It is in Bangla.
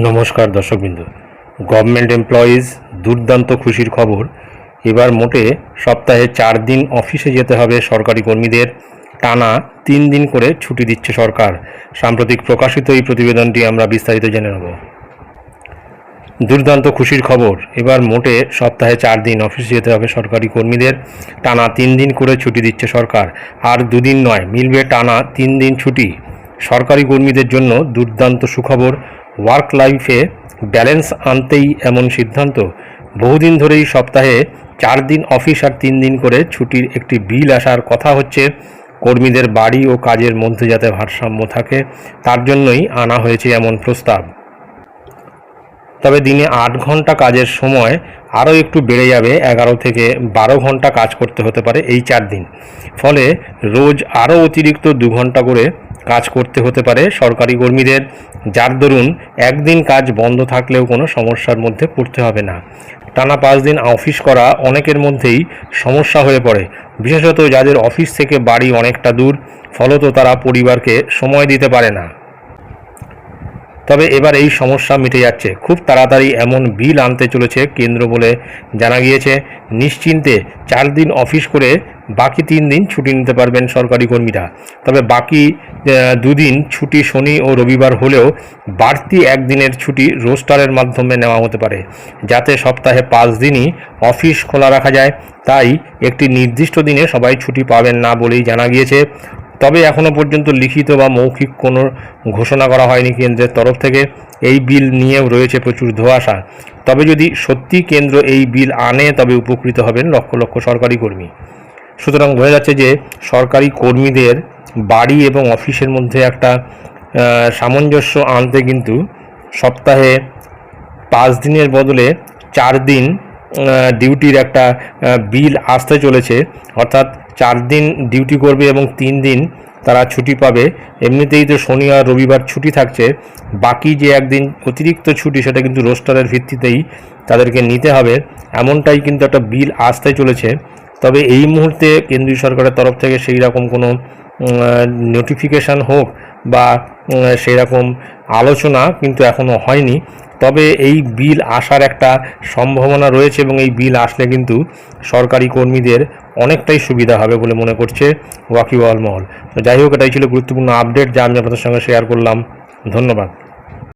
নমস্কার দর্শকবৃন্দ। গভর্নমেন্ট এমপ্লয়িজ দুর্দান্ত খুশির খবর। এবার মোটে সপ্তাহে চার দিন অফিসে যেতে হবে সরকারি কর্মীদের। টানা তিন দিন করে ছুটি দিচ্ছে সরকার। সাম্প্রতিক প্রকাশিত এই প্রতিবেদনটি আমরা বিস্তারিত জেনে নেব। দুর্দান্ত খুশির খবর। এবার মোটে সপ্তাহে চার দিন অফিসে যেতে হবে সরকারি কর্মীদের। টানা তিন দিন করে ছুটি দিচ্ছে সরকার। আর দুদিন নয়, মিলবে টানা তিন দিন ছুটি। সরকারি কর্মীদের জন্য দুর্দান্ত সুখবর। ওয়ার্ক লাইফে ব্যালেন্স আনতেই এমন সিদ্ধান্ত। বহুদিন ধরেই সপ্তাহে চার দিন অফিস আর তিন দিন করে ছুটির একটি বিল আসার কথা হচ্ছে। কর্মীদের বাড়ি ও কাজের মধ্যে যাতে ভারসাম্য থাকে, তার জন্যই আনা হয়েছে এমন প্রস্তাব। তবে দিনে আট ঘণ্টা কাজের সময় আরও একটু বেড়ে যাবে, এগারো থেকে বারো ঘণ্টা কাজ করতে হতে পারে এই চার দিন। ফলে রোজ আরও অতিরিক্ত দু ঘণ্টা করে কাজ করতে হতে পারে। সরকারি কর্মীদের, যার দরুন একদিন কাজ বন্ধ থাকলেও কোনো সমস্যার মধ্যে পড়তে হবে না। টানা পাঁচ দিন অফিস করা অনেকের মধ্যেই সমস্যা হয়ে পড়ে। বিশেষত যাদের অফিস থেকে বাড়ি অনেকটা দূর, ফলত তারা পরিবারকে সময় দিতে পারে না। তবে এবার এই সমস্যা মিটে যাচ্ছে। খুব তাড়াতাড়ি এমন বিল আনতে চলেছে কেন্দ্র বলে জানা গিয়েছে। নিশ্চিন্তে চার দিন অফিস করে বাকি তিন দিন ছুটি নিতে পারবেন সরকারি কর্মীরা। তবে বাকি দুদিন ছুটি শনি ও রবিবার হলেও বাড়তি একদিনের ছুটি রোস্টারের মাধ্যমে নেওয়া হতে পারে। যাতে সপ্তাহে পাঁচ দিনই অফিস খোলা রাখা যায়, তাই একটি নির্দিষ্ট দিনে সবাই ছুটি পাবেন না বলেই জানা গিয়েছে। তবে এখনও পর্যন্ত লিখিত বা মৌখিক কোনো ঘোষণা করা হয়নি কেন্দ্রের তরফ থেকে। এই বিল নিয়েও রয়েছে প্রচুর ধোঁয়াশা। তবে যদি সত্যি কেন্দ্র এই বিল আনে, তবে উপকৃত হবেন লক্ষ লক্ষ সরকারি কর্মী। সুতরাং বোঝা যাচ্ছে যে সরকারি কর্মীদের বাড়ি এবং অফিসের মধ্যে একটা সামঞ্জস্য আনতে কিন্তু সপ্তাহে পাঁচ দিনের বদলে চার দিন ডিউটির একটা বিল আসতে চলেছে। অর্থাৎ চার দিন ডিউটি করবে এবং তিন দিন তারা ছুটি পাবে। এমনিতেই তো শনি আর রবিবার ছুটি থাকছে। বাকি যে একদিন অতিরিক্ত ছুটি সেটা কিন্তু রোস্টারের ভিত্তিতেই তাদেরকে নিতে হবে। এমনটাই কিন্তু একটা বিল আসতে চলেছে। তবে এই মুহূর্তে কেন্দ্রীয় সরকারের তরফ থেকে সেই রকম কোনো নোটিফিকেশান হোক বা সেই রকম আলোচনা কিন্তু এখনও হয়নি। তবে এই বিল আসার একটা সম্ভাবনা রয়েছে এবং এই বিল আসলে কিন্তু সরকারি কর্মীদের অনেকটাই সুবিধা হবে বলে মনে করছে ওয়াকিবহাল মহল। যাই হোক, এটাই ছিল গুরুত্বপূর্ণ আপডেট যা আমি আপনাদের সঙ্গে শেয়ার করলাম। ধন্যবাদ।